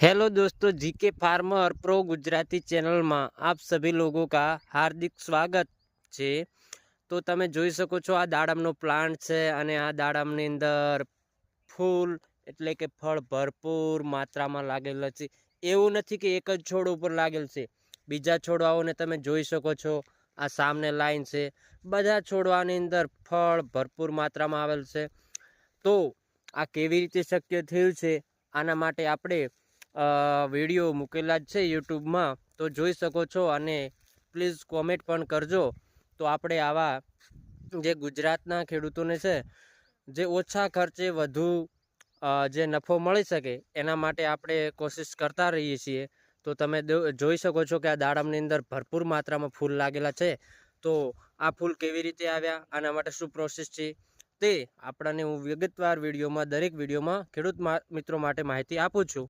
Hello दोस्तों GK farmer pro Gujarati ચેનલમાં આપ સભી લોકો કા હાર્દિક સ્વાગત છે તો તમે જોઈ શકો છો આ દાડમનો પ્લાન્ટ છે અને આ દાડમની અંદર ફૂલ એટલે કે ફળ ભરપૂર માત્રામાં લાગેલા છે એવું નથી કે એક જ છોડ ઉપર લાગેલ છે બીજા છોડવાઓને તમે જોઈ શકો છો આ સામને લાઈન છે બધા છોડવાની અંદર ફળ ભરપૂર માત્રામાં આવેલ છે તો આ કેવી રીતે શક્ય થયું છે આના માટે આપણે અ, વીડિયો મૂકેલા જ છે યુટ્યુબમાં, તો જોઈ શકો છો અને પ્લીઝ કોમેન્ટ પણ કરજો. તો આપણે આવા જે ગુજરાતના ખેડૂતોને છે, જે ઓછા ખર્ચે વધુ જે નફો મળી શકે, એના માટે આપણે કોશિશ કરતા રહીએ છીએ. તો તમે જોઈ શકો છો કે આ દાડમની અંદર ભરપૂર માત્રામાં ફૂલ લાગેલા છે. તો આ ફૂલ કેવી રીતે આવ્યા, આના માટે શું પ્રોસેસ છે, તે આપણને હું વિગતવાર વિડીયોમાં, દરેક વિડીયોમાં ખેડૂત મિત્રો માટે માહિતી આપું છું.